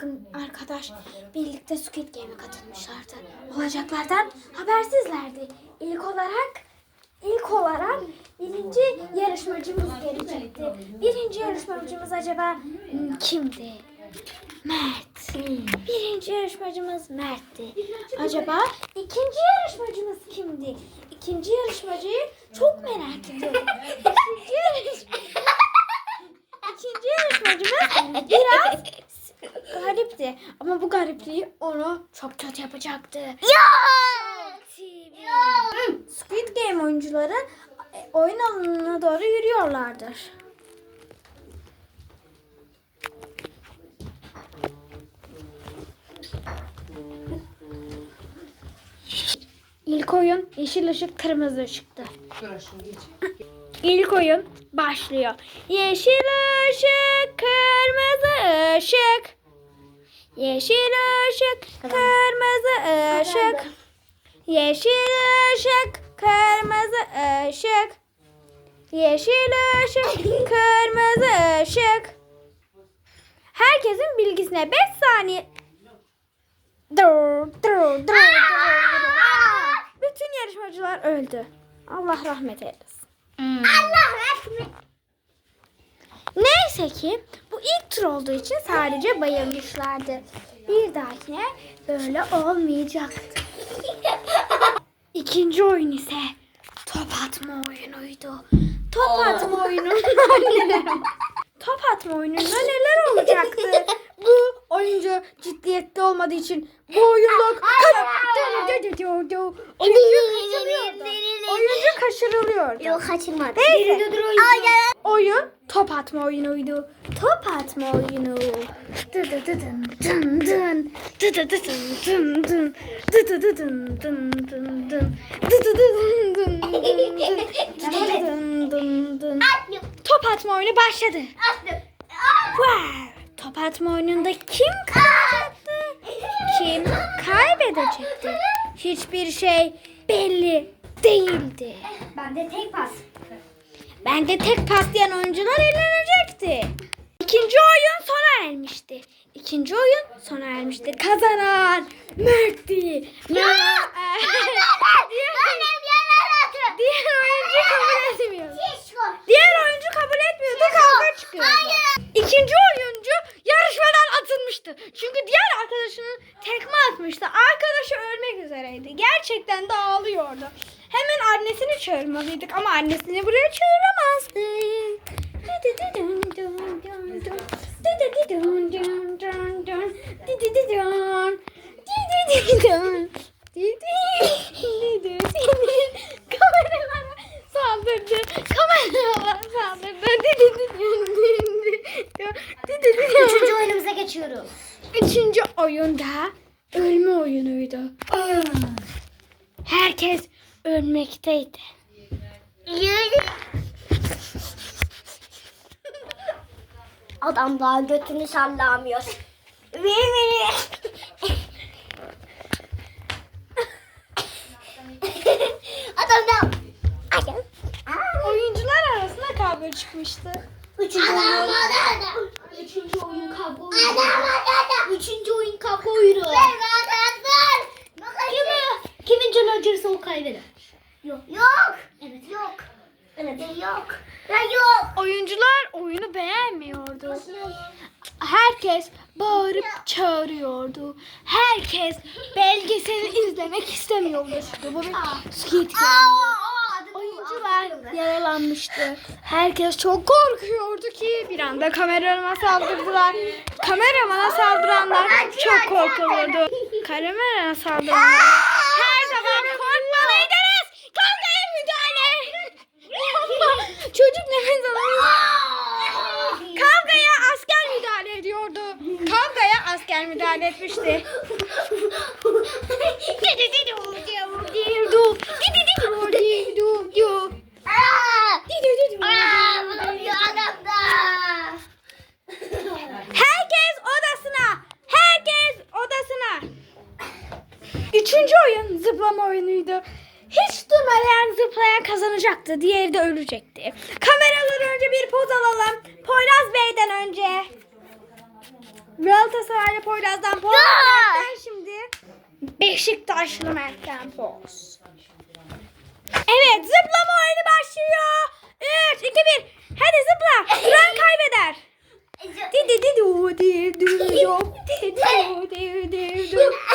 takım arkadaş birlikte Squid Game'e katılmışlardı. Olacaklardan habersizlerdi. İlk olarak ilk olarak birinci yarışmacımız gelecekti. Birinci yarışmacımız acaba hmm, kimdi? Mert. Birinci yarışmacımız Mert'ti. Acaba ikinci yarışmacımız kimdi? İkinci yarışmacıyı çok merak ediyorum. İkinci yarışmacı... İkinci yarışmacımız biraz garipti. Ama bu garipliği onu çok kötü yapacaktı. Squid Game oyuncuları e, oyun alanına doğru yürüyorlardır. İlk oyun yeşil ışık kırmızı ışıktı. İlk oyun başlıyor. Yeşil ışık, kırmızı ışık. Yeşil ışık, kırmızı ışık. Yeşil ışık, kırmızı ışık. Yeşil ışık, kırmızı ışık. Herkesin bilgisine 5 saniye. Dur, dur, dur, dur. Bütün yarışmacılar öldü. Allah rahmet eylesin. Neyse ki bu ilk tur olduğu için sadece bayılmışlardı. Bir dahakine böyle olmayacaktı. İkinci oyun ise top atma oyunuydu. Top atma oyununda neler Top atma oyununda neler olacaktı? Bu oyuncu ciddiyette olmadığı için bu oyunda oyuncu kaçırılıyordu. Oyuncu kaçırılıyordu. Yok kaçırmadı. Neyse. Oyun top atma oyunuydu. Top atma oyunu. Dı dı dı dın dın dın. Dı dı dı dın dın dın. Dı dı dı dın dın dın dın. Dı dı dı dın dın dın dın. Dı dı dı dın dın. Top atma oyunu başladı. Wow. Top atma oyununda kim kazanacaktı? Kim kaybedecekti? Hiçbir şey belli değildi. Bende tek pas. Bence tek paslayan oyuncular eğlenecekti. İkinci oyun sona ermişti. İkinci oyun sona ermişti. Kazanan Mert'ti. Mert. Diğer oyuncu kabul etmiyor. Diğer oyuncu kabul etmiyordu. Kavga çıkıyordu. İkinci oyuncu yarışmadan atılmıştı. Çünkü diğer arkadaşının tekme atmıştı. Arkadaşı ölmek üzereydi. Gerçekten de ağlıyordu. Hemen annesini çağırmalıydık ama annesini buraya çağıramazdık. Kameralara saldırdı. Kameralara saldırdı. Üçüncü oyunumuza geçiyoruz. Üçüncü oyunda ölme oyunuydu. Herkes ölmekteydi. Adam daha götünü sallamıyor. Adam da... Oyuncular arasında kavga çıkmıştı. Üçüncü oyun. Üçüncü oyun kavga oyunu. Üçüncü oyun kavga oyunu. Kimi, kimin canı acırsa o kaybeder. Yok. Yok. Evet. Yok. Evet. Yok. Ya yok. Oyuncular oyunu beğenmiyordu. Herkes bağırıp çağırıyordu. Herkes belgeseli izlemek istemiyordu. Bu bir. Oyuncular yaralanmıştı. Herkes çok korkuyordu ki bir anda kameramana saldırdılar. Kameramana saldıranlar çok korkuyordu. Kameramana saldıranlar Üçüncü oyun zıplama oyunuydu. Hiç durmayan zıplayan kazanacaktı. Diğeri de ölecekti. Kameralar önce bir poz alalım. Poyraz Bey'den önce. Galatasaraylı Poyraz'dan Poz. Mert'ten şimdi Beşiktaşlı Mert'ten Poz. Evet zıplama oyunu başlıyor. 3, 2, 1. Hadi zıpla. Duran kaybeder. Di di di du di du du.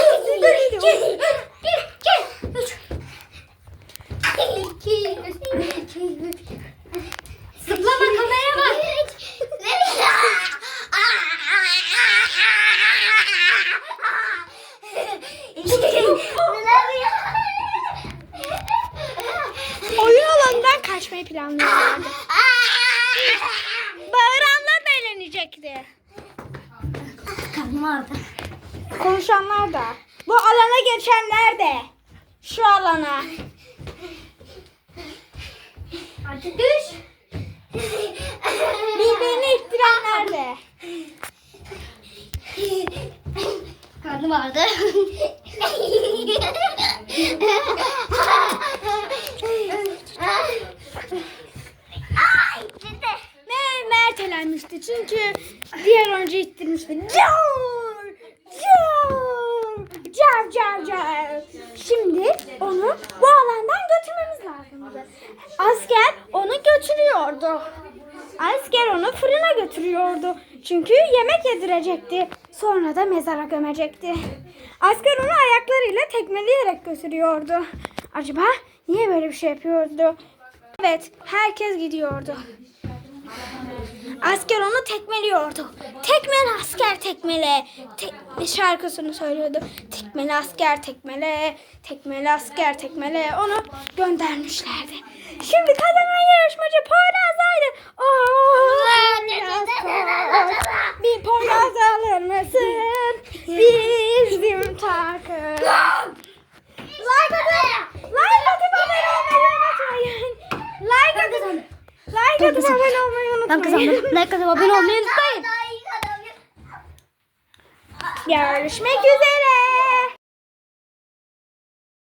Karnım ağrıdı. Konuşanlar da. Bu alana geçenler de. Şu alana. Artık düş. Birbirini ittirenler de. Karnım ağrıdı. Ve Mert elenmişti çünkü diğer oyuncu ittirmişti. Cav! Cav! Cav cav cav. Şimdi onu bu alandan götürmemiz lazımdı. Asker onu götürüyordu. Asker onu fırına götürüyordu. Çünkü yemek yedirecekti. Sonra da mezara gömecekti. Asker onu ayaklarıyla tekmeleyerek götürüyordu. Acaba niye böyle bir şey yapıyordu? Evet, herkes gidiyordu. Asker onu tekmeliyordu. Tekmele asker tekmele. Tek, şarkısını söylüyordu. Tekmele asker tekmele. Tekmele asker tekmele. Onu göndermişlerdi. Şimdi kazanan yarışmacı Poyraz'aydı. Oh, bir Poyraz alır mısın? Bizim takım. Like atıp abone olmayı unutmayın. Like atıp, like atıp abone olmayı unutmayın. Kazandım. Like atıp abone olmayı unutmayın. Görüşmek üzere.